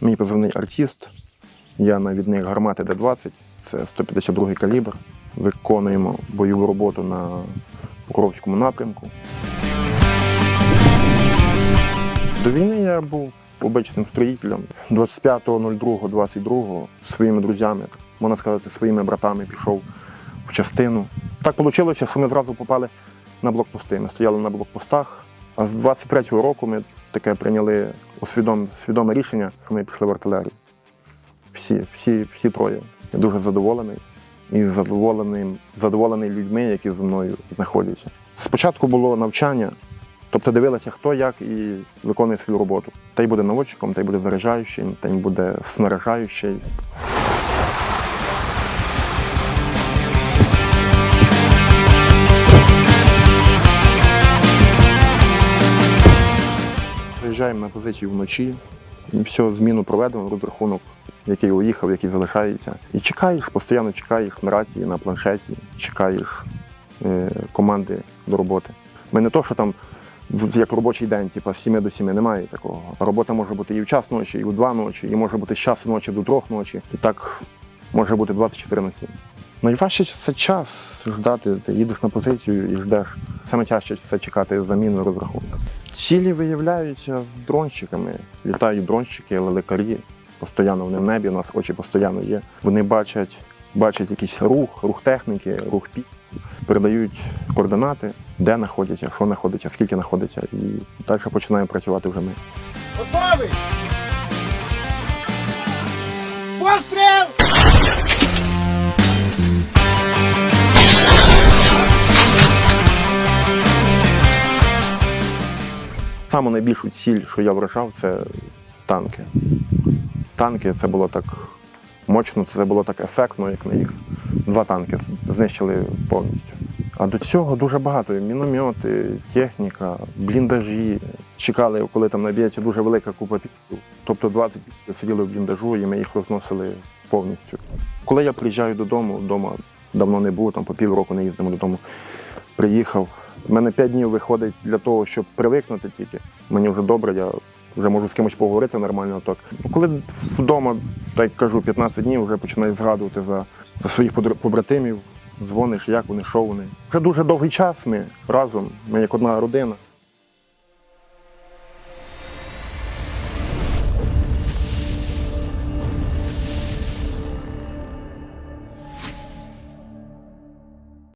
Мій позивний артист. Я навідник гармати Д-20, це 152 калібр. Виконуємо бойову роботу на Покровському напрямку. До війни я був обичним строїтелем. 25.02.22 своїми друзями, можна сказати, своїми братами пішов в частину. Так вийшло, що ми зразу попали на блокпости. Ми стояли на блокпостах. А з 23-го року ми таке прийняли усвідом, свідоме рішення, що ми пішли в артилерію. Всі, всі, всі троє. Я дуже задоволений і задоволений, задоволений людьми, які зі мною знаходяться. Спочатку було навчання, тобто дивилися, хто як і виконує свою роботу. Той буде наводчиком, той буде заряджаючим, той буде снаряжаючий. Приїжджаємо на позицію вночі, все, зміну проведено, розрахунок, який уїхав, який залишається. І чекаєш, постійно чекаєш на рації, на планшеті, чекаєш е, команди до роботи. Ми не то, що там як робочий день, типу, з 7 до 7 немає такого. Робота може бути і в час ночі, і в 2 ночі, і може бути з часу ночі до 3 ночі. І так може бути 24 на 7. Найважче це час ждати. Ти їдеш на позицію і ждеш. Саме тяжче це чекати заміну розрахунку. Цілі виявляються дронщиками. Літають дронщики, але лікарі Постійно вони в небі, у нас очі постійно є. Вони бачать, бачать якийсь рух, рух техніки, рух пі, передають координати, де знаходяться, що знаходиться, скільки знаходиться, і далі починаємо працювати вже ми. Готовий! Саме найбільшу ціль, що я вражав, це танки. Танки це було так мощно, це було так ефектно, як на їх. Два танки знищили повністю. А до цього дуже багато. Міномети, техніка, бліндажі. Чекали, коли там наб'ється дуже велика купа піків. Тобто 20 піків сиділи в бліндажу і ми їх розносили повністю. Коли я приїжджаю додому, вдома давно не був, там по півроку не їздимо додому. Приїхав. У мене 5 днів виходить для того, щоб привикнути тільки. Мені вже добре, я вже можу з кимось поговорити нормально. Так. Ну, Коли вдома, так кажу, 15 днів вже починаю згадувати за, за своїх побратимів, дзвониш, як вони, що вони. Вже дуже довгий час ми разом, ми як одна родина.